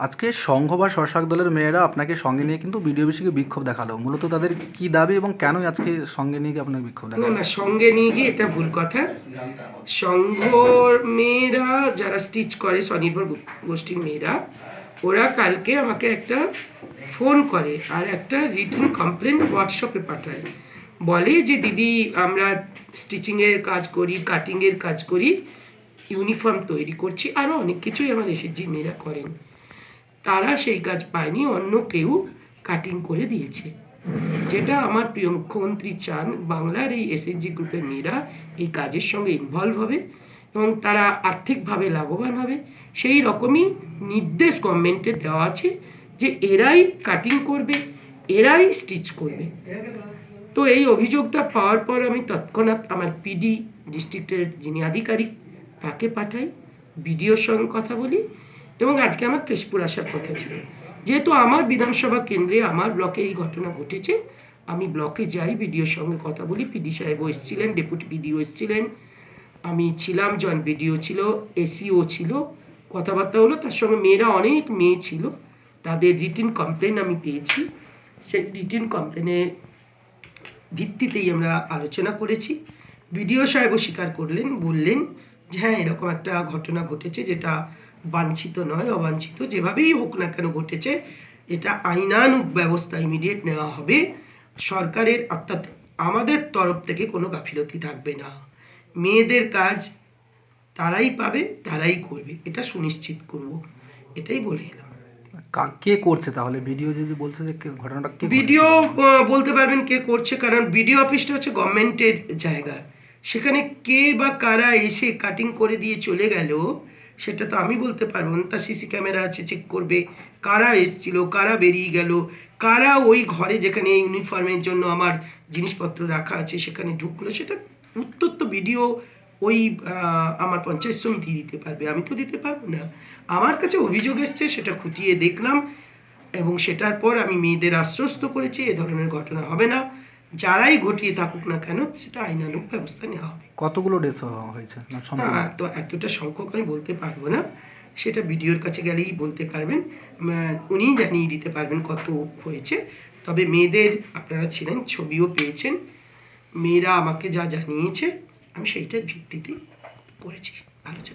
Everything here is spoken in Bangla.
আজকে সংঘ বা স্বশাক দলের মেয়েরা আপনাকে সঙ্গে নিয়ে কিন্তু বিডিও অফিসে বিক্ষোভ দেখাল। মূলত তাদের কি দাবি এবং কেনই আজকে সঙ্গে নিয়ে গিয়ে আপনার বিক্ষোভ দেখাল? না সঙ্গে নিয়ে গিয়ে এটা ভুল কথা। সংঘ মেয়েরা যারা স্টিচ করে, স্বনির্ভর গোষ্ঠীর মেয়েরা, ওরা কালকে আমাকে একটা ফোন করে আর একটা রিটেন কমপ্লেন হোয়াটসঅ্যাপে পাঠায়। বলে যে, দিদি, আমরা স্টিচিংয়ের কাজ করি কাটিংয়ের কাজ করি ইউনিফর্ম তৈরি করছি। আরও অনেক কিছুই আমার এসএসজি মেয়েরা করেন। তারা সেই কাজ পায়নি, অন্য কেউ কাটিং করে দিয়েছে। যেটা আমার প্রিয় মুখ্যমন্ত্রী চান, বাংলার এই এসএসজি গ্রুপের মেয়েরা এই কাজের সঙ্গে ইনভলভ হবে এবং তারা আর্থিকভাবে লাভবান হবে। সেই রকমই নির্দেশ গভর্নমেন্টের দেওয়া আছে যে এরাই কাটিং করবে, এরাই স্টিচ করবে। তো এই অভিযোগটা পাওয়ার পর আমি তৎক্ষণাৎ আমার পিডি ডিস্ট্রিক্টের যিনি আধিকারিক, তাকে পাঠাই বিডিওর সঙ্গে কথা বলি। এবং আজকে আমার তেজপুর আসার কথা ছিল। যেহেতু আমার বিধানসভা কেন্দ্রে আমার ব্লকে এই ঘটনা ঘটেছে, আমি ব্লকে যাই, বিডিওর সঙ্গে কথা বলি। পিডি সাহেবও এসেছিলেন, ডেপুটি বিডিও এসেছিলেন। আমি ছিলাম, জন বিডিও ছিল, এসিও ছিল, কথাবার্তা হলো তার সঙ্গে মেয়েরা অনেক মেয়ে ছিল, তাদের রিটিন কমপ্লেন আমি পেয়েছি। সেই রিটিন কমপ্লেনের ভিত্তিতেই আমরা আলোচনা করেছি। বিডিও সাহেবও স্বীকার করলেন, বললেন যে হ্যাঁ এরকম একটা ঘটনা ঘটেছে যেটা বাঞ্ছিত নয় অবাঞ্ছিত। যেভাবেই হোক না কেন ঘটেছে এটা আইনানুগ ব্যবস্থা ইমিডিয়েট নেওয়া হবে সরকারের অর্থাৎ আমাদের তরফ থেকে কোনো গাফিলতি থাকবে না। মেয়েদের কাজ তারাই পাবে তারাই করবে এটা সুনিশ্চিত করব। এটাই বলে এলাম। কা- কে করছে তাহলে? ভিডিও যদি বলছে যে ঘটনাটা কে ভিডিও বলতে পারবেন কে করছে কারণ ভিডিও অফিসটা হচ্ছে গভর্নমেন্টের জায়গা। সেখানে কে বা কারা এসে কাটিং করে দিয়ে চলে গেল সেটা তো আমি বলতে পারব না। তার সিসি ক্যামেরা আছে চেক করবে। কারা এসছিল, কারা বেরিয়ে গেল, কারা ওই ঘরে যেখানে ইউনিফর্মের জন্য আমার জিনিসপত্র রাখা আছে সেখানে ঢুকলো, সেটা উত্তর তো ভিডিও ওই আমার পঞ্চায়েত সমিতি দিতে পারবে। আমি তো দিতে পারব না। আমার কাছে অভিযোগ এসছে, সেটা খুঁটিয়ে দেখলাম এবং সেটার পর আমি মেয়েদের আশ্বস্ত করেছি, এ ধরনের ঘটনা হবে না। যারাই ঘটিয়ে থাকুক না কেন সেটা আইনানুগ ব্যবস্থা নেওয়া হবে। কতগুলো ড্রেস হয়েছে? না হ্যাঁ তো এতটা সংখ্যক আমি বলতে পারব না। সেটা ভিডিওর কাছে গেলেই বলতে পারবেন। উনিই জানিয়ে দিতে পারবেন কত হয়েছে। তবে মেয়েদের আপনারা ছিলেন ছবিও পেয়েছেন। মেয়েরা আমাকে যা জানিয়েছে আমি সেইটার ভিত্তিতেই করেছি। আলোচনা